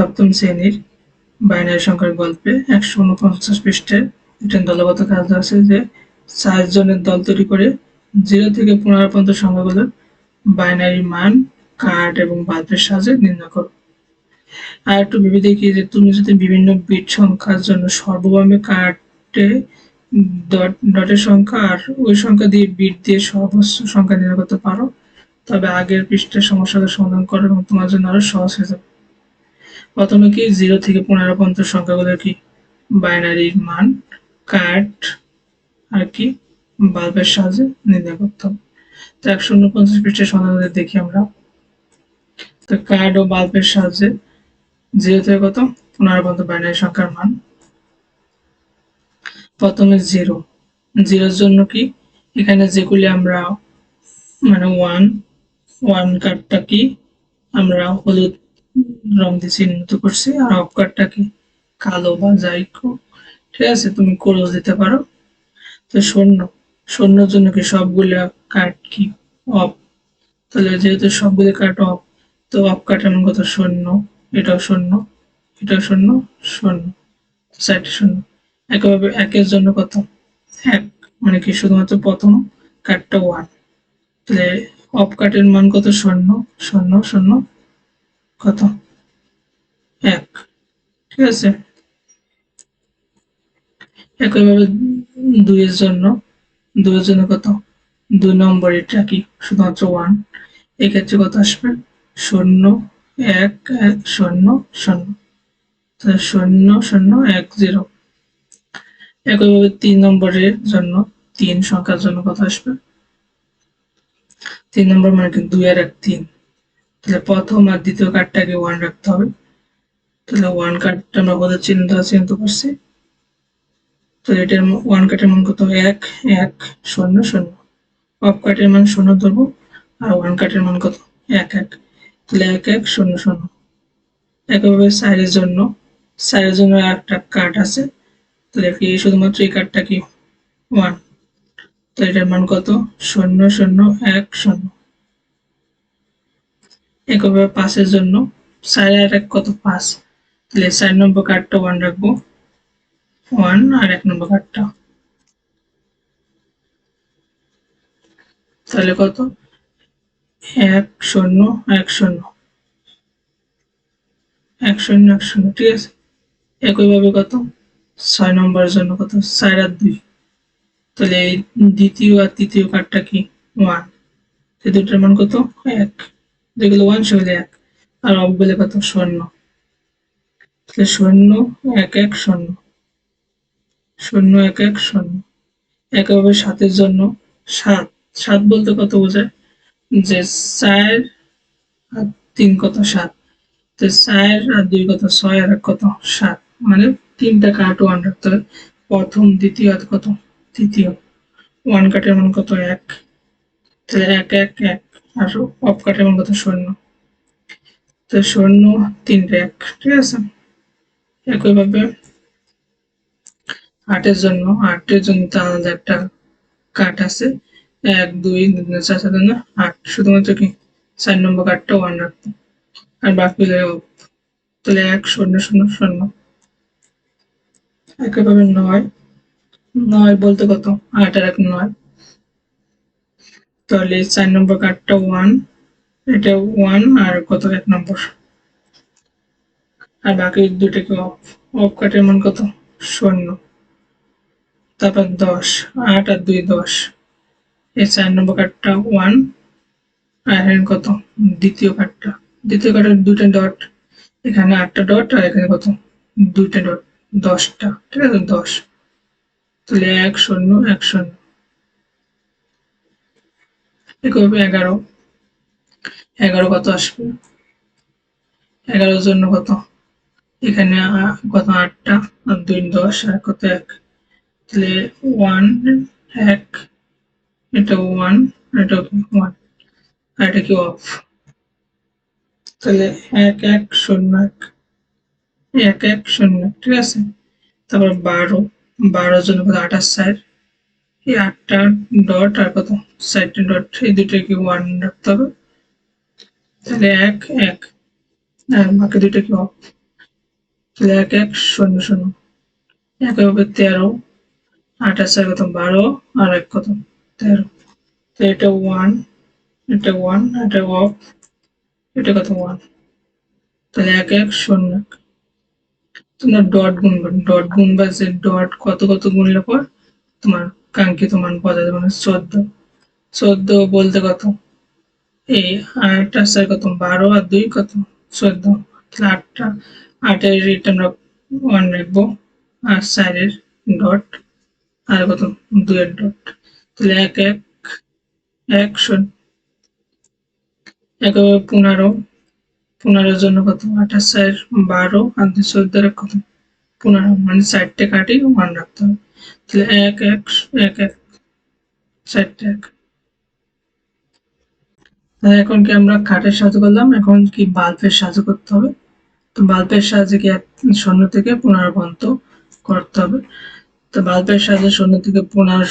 সপ্তম শ্রেণির বাইনারি সংখ্যার গল্পে একশো উনপঞ্চাশ পৃষ্ঠে একটা দলগত কাজ আছে যে চার জনের দল তৈরি করে জিরো থেকে পনেরো পর্যন্ত সংখ্যাগুলোর বাইনারি মান, কার্ড এবং বাল্বের সাহায্যে নির্ণয় করো। আর একটু ভেবে দেখি যে তুমি যদি বিভিন্ন বিট সংখ্যার জন্য সর্ববামে কার্ডে ডট, ডটের সংখ্যা আর ওই সংখ্যা দিয়ে বিট দিয়ে সর্বোচ্চ সংখ্যা নির্ণয় করতে পারো, তবে আগের পৃষ্ঠের সমস্যাটা সমাধান করো এবং তোমার জন্য আরও সহজ হয়ে যাবে। প্রথমে কি জিরো থেকে পনেরো পর্যন্ত সংখ্যাগুলোর কি বাইনারির মান? কার্ড আর কি বাল্বের সাহায্যে নির্ণয় করতে হবে। তো একশো উনপঞ্চাশ পৃষ্ঠের সমাধান দেখি আমরা। তো কার্ড ও বাল্বের সাহায্যে জিরো থেকে কত? পনেরো পর্যন্ত বাইনারি সংখ্যার মান। প্রথমে জিরো জিরোর জন্য কি? এখানে যেগুলি আমরা মানে ওয়ান ওয়ান কার্ডটা কি? আমরা হলুদ রং দিয়ে চিহ্নিত করছি, আর অফ কার্ডটা কি কালো বা যাই ঠিক আছে, তুমি ক্রস দিতে পারো। তো শূন্য, শূন্যর জন্য কি সবগুলা কার্ড কি অফ তাহলে যেহেতু সবগুলো কার্ড অফ তো অফ এমন কত শূন্য, এটাও শূন্য এটাও শূন্য শূন্য, চারটে শূন্য। একইভাবে একের জন্য কত এক মানে কি শুধুমাত্র প্রথম কার্ডটা ওয়ান তাহলে অফ কার্ডের মান কত? শূন্য শূন্য শূন্য। কত? এক। ঠিক আছে। একইভাবে দুইয়ের জন্য। দুইয়ের জন্য কত? দুই নম্বর এটা কি? শুধুমাত্র ওয়ান এক্ষেত্রে কত আসবে? শূন্য, এক এক, শূন্য শূন্য। শূন্য শূন্য, এক জিরো একইভাবে তিন নম্বরের জন্য তিন সংখ্যার জন্য কত আসবে? তিন নম্বর মানে কি? দুই আর এক, তিন। তাহলে প্রথম আর দ্বিতীয় কার্ডটাকে ওয়ান রাখতে হবে। তাহলে ওয়ান কার্ডটা আমরা ওদের চিহ্ন দ্বারা চিহ্নিত করছি? তো এটার ওয়ান কার্ডের মান কত এক এক, শূন্য শূন্য। অফ কার্ডের মান শূন্য ধরবো, আর ওয়ান কার্ডের মান কত? এক এক। তাহলে এক এক, শূন্য শূন্য। একইভাবে সাইডের জন্য সাইডের জন্য একটা কার্ড আছে। তাহলে কি শুধুমাত্র এই কার্ডটা কি? ওয়ান তো এটার মান কত? শূন্য শূন্য, এক, শূন্য। একইভাবে পাসের জন্য। সাইড আর এক কত? পাঁচ। তাহলে চার নম্বর কার্ডটা ওয়ান রাখব। ওয়ান আর এক নম্বর কার্ডটা তাহলে কত? এক শূন্য এক শূন্য। এক শূন্য এক শূন্য, ঠিক আছে? একইভাবে কত? ছয় নম্বরের জন্য কত? চার আর দুই। তাহলে এই দ্বিতীয় আর তৃতীয় কার্ডটা কি? ওয়ান দুটার মান কত? এক। যেগুলো ওয়ান সেগুলো এক। আর অফ বলে কত? শূন্য। তাহলে শূন্য এক এক শূন্য। শূন্য এক এক শূন্য। একইভাবে সাতের জন্য সাত। সাত বলতে কত বোঝায়? যে চার আর তিন কত সাত? তো চার আর দুই কত? ছয় আর এক কত? সাত। মানে তিনটা কার্ড ওয়ান রাখতে হবে। প্রথম, দ্বিতীয় আর কত? তৃতীয়। ওয়ান কার্ডের মান কত? এক। তাহলে এক এক এক। আর অফ কার্ডের মান কত শূন্য তো শূন্য তিনটে এক, ঠিক আছে? একইভাবে আটের জন্য আটের জন্য আলাদা একটা কার্ড আছে। এক, দুই চার চার জন্য আট শুধুমাত্র কি? চার নম্বর কার্ডটা ওয়ান রাখতে। আর বাকি। তাহলে এক শূন্য শূন্য শূন্য একইভাবে নয়। নয় বলতে কত? আট আর এক নয়। তাহলে চার নম্বর কার্ডটা ওয়ান এটা ওয়ান আর কত? এক নম্বর। আর বাকি দুটোকে অফ অফ কার্ডের মান কত? শূন্য। তারপর দশ, আট আর দুই দশ। এই চার নম্বর কার্ডটা ওয়ান আর কত? দ্বিতীয় কার্ডটা দ্বিতীয় কার্ডের দুইটা ডট এখানে আটটা ডট আর এখানে কত? দুইটা ডট দশটা। ঠিক আছে? দশ। তাহলে এক শূন্য এক শূন্য। একইভাবে এগারো। এগারো কত আসবে? এগারোর জন্য কত? এখানে কত? আটটা। আর দুই দশ, আর কত? এক। তাহলে ওয়ান এক, এটা ওয়ান এটা ওয়ান আর এটা কি অফ তাহলে এক এক, শূন্য এক। এক এক, শূন্য ঠিক আছে? তারপর বারো। বারোর জন্য কত? আঠাশ সাইড এই আটটা ডট আর কত? সাইডটা ডট এই দুটোকে ওয়ান রাখতে হবে? তাহলে এক এক। আর বাকি দুটো কি অফ তাহলে এক এক, শূন্য শূন্য। একইভাবে তেরো। আঠাশ আর কত? বারো। আর এক কত? তেরো। তো এটা ওয়ান এটা ওয়ান এটা অফ এটা কত? ওয়ান তাহলে এক এক, শূন্য, এক। তোমরা ডট গুনবে। ডট গুনবা যে ডট কত কত গুনলে পর তোমার কাঙ্ক্ষিত মান পাওয়া যাবে মানে চোদ্দ। চোদ্দ বলতে কত? এই আট আর কত? বারো আর দুই কত? চোদ্দ। তাহলে আটটা। আটের রেট আমরা ওয়ান রাখব। আর চারের ডট আর কত? দুয়ের ডট তাহলে এক এক এক শূন্য। একেবারে পনেরো। পনেরোর জন্য কত? আঠাশ চার বারো। আর দুই চোদ্দের কত? পনেরো। মানে চারটে কাটি ওয়ান রাখতে হবে। তাহলে এক এক এক এক চারটে এক। তাহলে এখন কি আমরা খাটের সাহায্য করলাম? এখন কি বাল্বের সাহায্য করতে হবে? তো বাল্বের সাহায্যে কি এক শূন্য থেকে পনেরো পর্যন্ত করতে হবে? তো বাল্বের সাহায্যে শূন্য থেকে পনেরো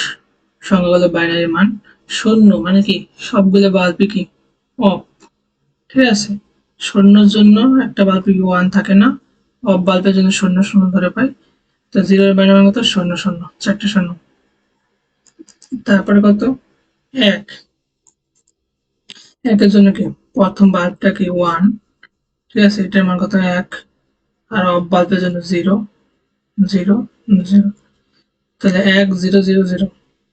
সংখ্যাগুলো বাইনারি মান শূন্য মানে কি? সবগুলো বাল্বই কি অফ ঠিক আছে? শূন্যর জন্য একটা বাল্বে ওয়ান থাকে না? অফ বাল্বের জন্য শূন্য শূন্য ধরে পাই। তো জিরোর বাইনারি মান কত শূন্য শূন্য, চারটে শূন্য। তারপরে কত? এক। একের জন্য কি? প্রথম বাল্বটা কি ওয়ান ঠিক আছে, এটার মান কত? এক। আর অফ বাল্বের জন্য জিরো। Zero zero. তাহলে এক, জিরো জিরো জিরো।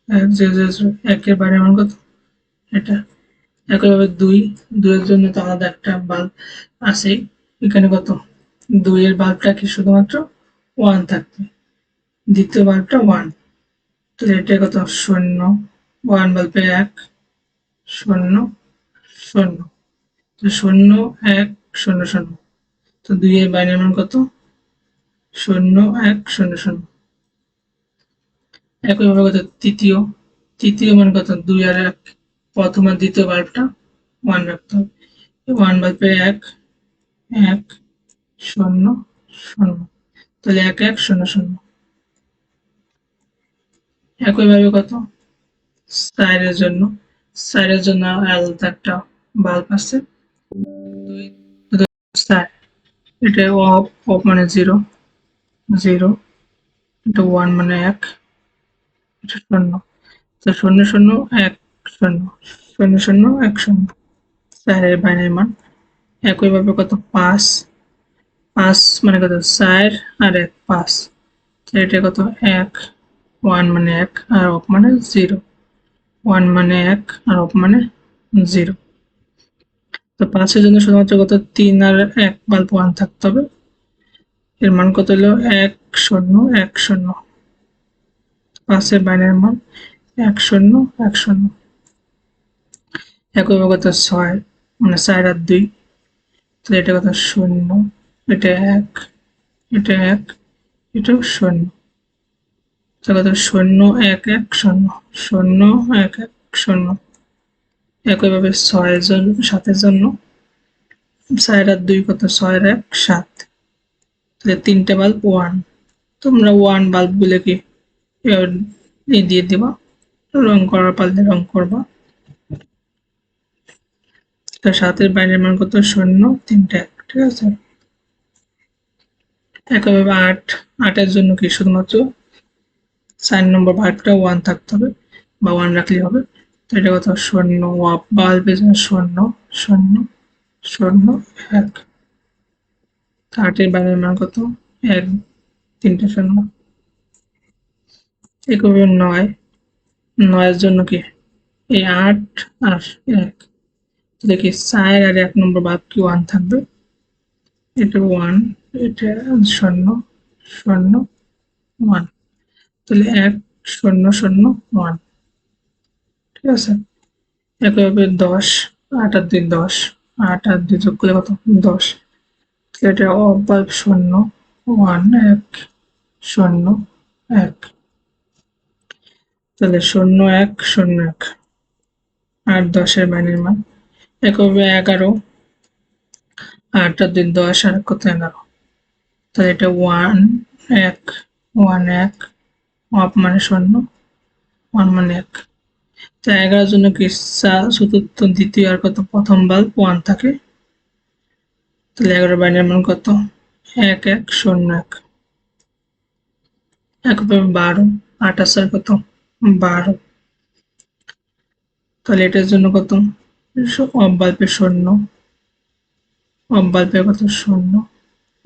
এক, জিরো জিরো জিরো। একের বাইরে মান কত? এটা। একইভাবে দুই। দুইয়ের জন্য তো আলাদা একটা বাল্ব আছে এখানে কত? দুইয়ের বাল্বটা কি শুধুমাত্র ওয়ান থাকবে। দ্বিতীয় বাল্বটা ওয়ান তাহলে এটা কত? শূন্য। ওয়ান বাল্বে এক, শূন্য শূন্য। তো শূন্য, এক, শূন্য শূন্য। তো দুই এর বাইরের মান কত? শূন্য, এক, শূন্য শূন্য। একইভাবে কত? তৃতীয়। তৃতীয় মান কত? দুই আর এক। প্রথম আর দ্বিতীয় বাল্বটা ওয়ান রাখতে হবে। ওয়ান বাল্বে এক এক, শূন্য শূন্য। তাহলে এক এক শূন্য শূন্য। একইভাবে কত? সাইডের জন্য। সাইডের জন্য আলাদা একটা বাল্ব আছে। এটা অফ অফ মানে জিরো জিরো এটা ওয়ান মানে এক। এটা শূন্য। তো শূন্য শূন্য, এক শূন্য। শূন্য শূন্য, এক শূন্য। স্যারের বাইনের মান। একইভাবে কত? পাঁচ। পাঁচ মানে কত? চার আর এক, পাঁচ। এটা কত? এক। ওয়ান মানে এক আর অফ মানে জিরো। ওয়ান মানে এক আর অফ মানে জিরো। তো পাঁচের জন্য শুধুমাত্র কত? তিন আর এক বাল্ব ওয়ান থাকতে হবে। এর মান কত হলো? এক শূন্য এক শূন্য। পাঁচের বাইনের মান এক শূন্য এক শূন্য। একইভাবে কত? ছয় মানে চার আর দুই। তো এটা কত? শূন্য। এটা এক এটা এক, এটাও শূন্য। তো কত শূন্য এক এক শূন্য শূন্য এক এক শূন্য। একইভাবে ছয়ের জন্য, সাতের জন্য। ছয়ের আর দুই কত? ছয়ের এক, সাত। তাহলে তিনটে বাল্ব ওয়ান। তোমরা ওয়ান বাল্বগুলো কি? এ দিয়ে দিবা। রং করার পারলে রং করবা। তো সাতের বাইরের মান কত? শূন্য, তিনটে এক, ঠিক আছে? একইভাবে আট। আটের জন্য কি শুধুমাত্র? চার নম্বর বাল্বটা ওয়ান থাকতে হবে বা ওয়ান রাখলেই হবে। তো এটা কত শূন্য বাল্বের জন্য শূন্য শূন্য শূন্য, এক। আটের বাইরের মান কত? এক, তিনটে শূন্য। একইভাবে নয়। নয়ের জন্য কি? এই আট আর এক। দেখি চার আর এক নম্বর বাদ কি ওয়ান থাকবে? এটা ওয়ান এটা শূন্য শূন্য ওয়ান তাহলে এক, শূন্য শূন্য ওয়ান ঠিক আছে? একইভাবে দশ, আট আর দুই দশ। আট আর দুই যোগ করলে কত? দশ। এটা অফ শূন্য ওয়ান এক, শূন্য, এক। তাহলে শূন্য, এক শূন্য, এক। আট দশের বাইনের মান। একইভাবে এগারো, আট আর দুই দশ, আর কত এগারো? তাহলে এটা ওয়ান এক ওয়ান এক অফ মানে শূন্য ওয়ান মানে এক। তো এগারোর জন্য কি চতুর্থ, দ্বিতীয় আর কত, প্রথম বাল্ব ওয়ান থাকে। তাহলে এগারো বাইনের মান কত? এক এক, শূন্য, এক। একভাবে বারো আট আসার কত? বারো। তাহলে এটার জন্য কত? অব্বাল্পে শূন্য অব্বাল্পে কত? শূন্য।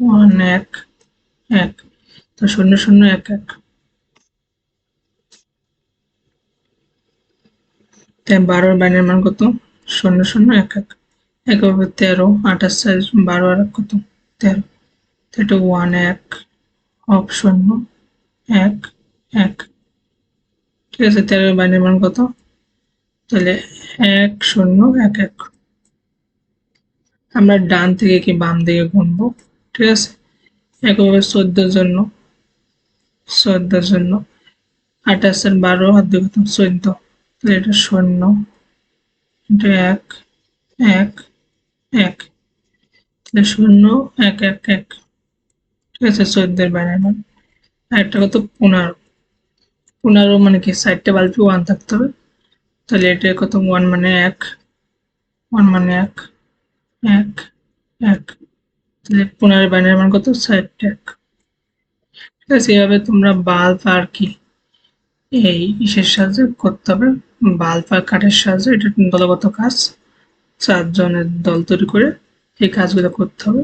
ওয়ান এক এক। তো শূন্য শূন্য, এক এক। বারোর বাইনের মান কত? শূন্য শূন্য, এক এক। একভাবে তেরো, আঠাশ সাইজ, বারো আর এক কত? তেরো। এটা ওয়ান এক, অফ শূন্য, এক এক। ঠিক আছে, তেরোর বাইনের মান কত? তাহলে এক, শূন্য, এক এক। আমরা ডান থেকে কি বাম দিকে গুনবো? ঠিক আছে একভাবে চোদ্দোর জন্য। চোদ্দোর জন্য। আঠাশের বারো আর দুই কত চোদ্দ। তাহলে এটা শূন্য। এটা এক এক এক। তাহলে শূন্য, এক এক এক। ঠিক আছে, চোদ্দের বাইরের মান একটা কত? পনেরো। পনেরো মানে কি? সাইডটা বাল্বি ওয়ান থাকতে হবে। তাহলে এটা কত? ওয়ান মানে এক। ওয়ান মানে এক। এক এক। তাহলে বাইনারি মান কত সাইড ট্যাক ঠিক আছে এভাবে তোমরা বাল্ব আর কি, এই ইসের সাহায্যে করতে হবে। বাল্ব আর কাঠের সাহায্যে, এটা দলগত কাজ। চারজনের দল তৈরি করে এই কাজগুলো করতে হবে।